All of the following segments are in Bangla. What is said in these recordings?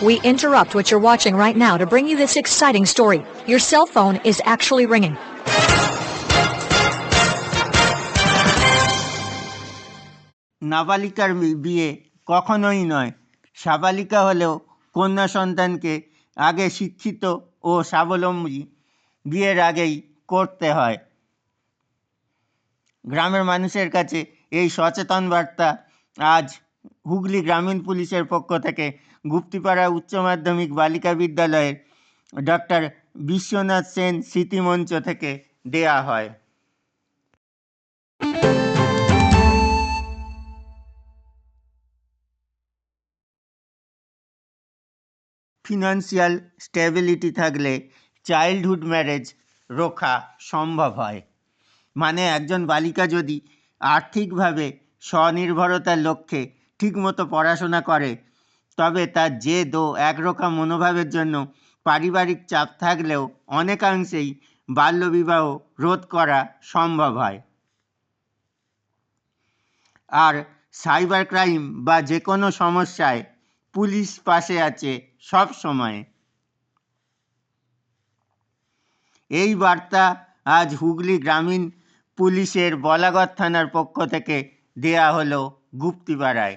We interrupt what you're watching right now to bring you this exciting story. Your cell phone is actually ringing. নাবালিকার বিয়ে কখনোই নয় সাবালিকা হলেও কন্যা সন্তানকে আগে শিক্ষিত ও স্বাবলম্বী বিয়ের আগেই করতে হয় গ্রামের মানুষের কাছে এই সচেতন বার্তা আজ হুগলি গ্রামীণ পুলিশের পক্ষ থেকে গুপ্তিপাড়া উচ্চ মাধ্যমিক বালিকা বিদ্যালয়ের ডক্টর বিশ্বনাথ সেন স্মৃতিমঞ্চ থেকে দেয়া হয়। ফিনান্সিয়াল স্টেবিলিটি থাকলে চাইল্ডহুড ম্যারেজ রোখা সম্ভব হয়। মানে একজন বালিকা যদি আর্থিকভাবে স্বনির্ভরতার লক্ষ্যে ঠিকমতো পড়াশোনা করে তবে তার জেদ ও একরোখা মনোভাবের জন্য পারিবারিক চাপ থাকলেও অনেকাংশেই বাল্যবিবাহ রোধ করা সম্ভব হয়। আর সাইবার ক্রাইম বা যে কোনো সমস্যায় পুলিশ পাশে আছে সব সময়। এই বার্তা আজ হুগলি গ্রামীণ পুলিশের বলাগড় থানার পক্ষ থেকে দেয়া হলো গুপ্তিপাড়ায়।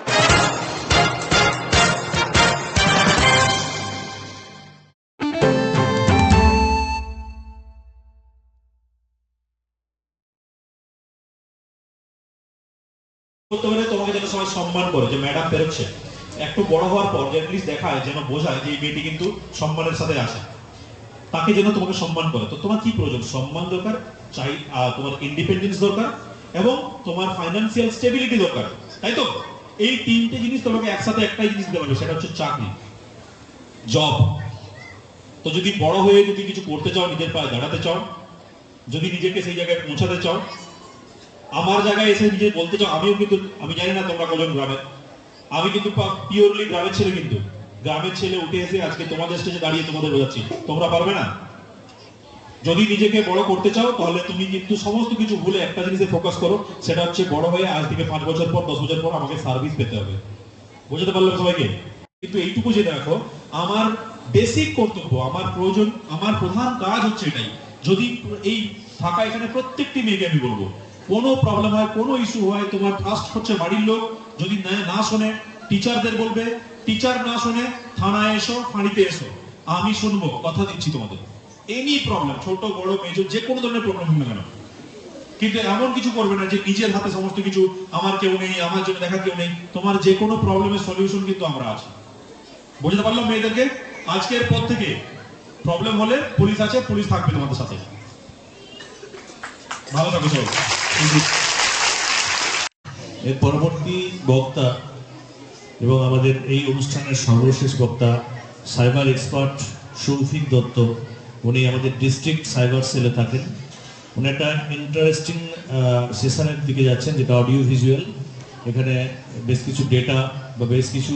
বলতে পারে তোমাকে যেন সবাই সম্মান করে, যে ম্যাডাম একটু বড় হওয়ার পর যে প্লিজ দেখায় যেন বোঝায় যে এই মেয়েটি কিন্তু সম্মানের সাথে আসে। তাকে যেন তোমাকে সম্মান করে। তো তোমার কি প্রয়োজন? সম্মান দরকার, চাই তোমার ইন্ডিপেন্ডেন্স দরকার, এবং তোমার ফাইন্যান্সিয়াল স্টেবিলিটি দরকার। তাই তো? এই তিনটে জিনিস তোমাকে একসাথে একটাই জিনিস দিতে পারবে সেটা হচ্ছে চাকরি। জব তো যদি বড় হয়ে যদি কিছু করতে চাও, নিজের পায়ে দাঁড়াতে চাও, যদি নিজেকে সেই জায়গায় পৌঁছাতে চাও আমার জায়গায় এসে নিজে বলতে চাও, আমিও কিন্তু, আমি জানি না তোমরা কজন গ্রামে। আমি কিন্তু পিওরলি গ্রামের ছেলে কিন্তু। গ্রামের ছেলে উঠে এসে আজকে তোমাদের স্টেজে দাঁড়িয়ে তোমাদের বোঝাচ্ছি। তোমরা পারবে না? যদি নিজেকে বড় করতে চাও, তাহলে তুমি কিন্তু সমস্ত কিছু ভুলে একটা জিনিসে ফোকাস করো। সেটা হচ্ছে বড় হয়ে আজ থেকে পাঁচ বছর পর, দশ বছর পর আমাকে সার্ভিস পেতে হবে। বুঝতে পারলাম সবাইকে? কিন্তু এইটুকু যে দেখো, আমার বেসিক কর্তব্য, আমার প্রয়োজন, আমার প্রধান কাজ হচ্ছে এটাই। যদি এই থাকা এখানে প্রত্যেকটি মেয়েকে আমি বলব কোনো প্রবলেম হয়, কোনো ইস্যু হয়, তোমার ফার্স্ট হচ্ছে বাড়ির লোক, যদি না- শোনে টিচারদের বলবে টিচার না শোনে, থানায় এসো, ফাঁড়িতে এসো। আমি শুনব, কথা দিচ্ছি তোমাদের। এনি প্রবলেম ছোট, বড় মেজর যে কোনো ধরনের প্রবলেম হোক না কেন। কিন্তু এমন কিছু করবে না যে নিজের হাতে সমস্ত কিছু, আমার কেউ নেই, আমার জন্য দেখা কেউ নেই, তোমার যে কোনো প্রবলেমের সলিউশন কিন্তু আমরা আছি। বুঝতে পারলাম মেয়েদেরকে? আজকের পর থেকে প্রবলেম হলে পুলিশ আছে, পুলিশ থাকবে তোমাদের সাথে। ভালো থাকো সবাই. এর পরবর্তী বক্তা এবং আমাদের এই অনুষ্ঠানের সর্বশেষ বক্তা সাইবার এক্সপার্ট সৌফিক দত্ত, উনি আমাদের ডিস্ট্রিক্ট সাইবার সেলে থাকেন। উনি একটা ইন্টারেস্টিং সেশনের দিকে যাচ্ছেন, যেটা অডিও ভিজুয়াল। এখানে বেশ কিছু ডেটা বা বেশ কিছু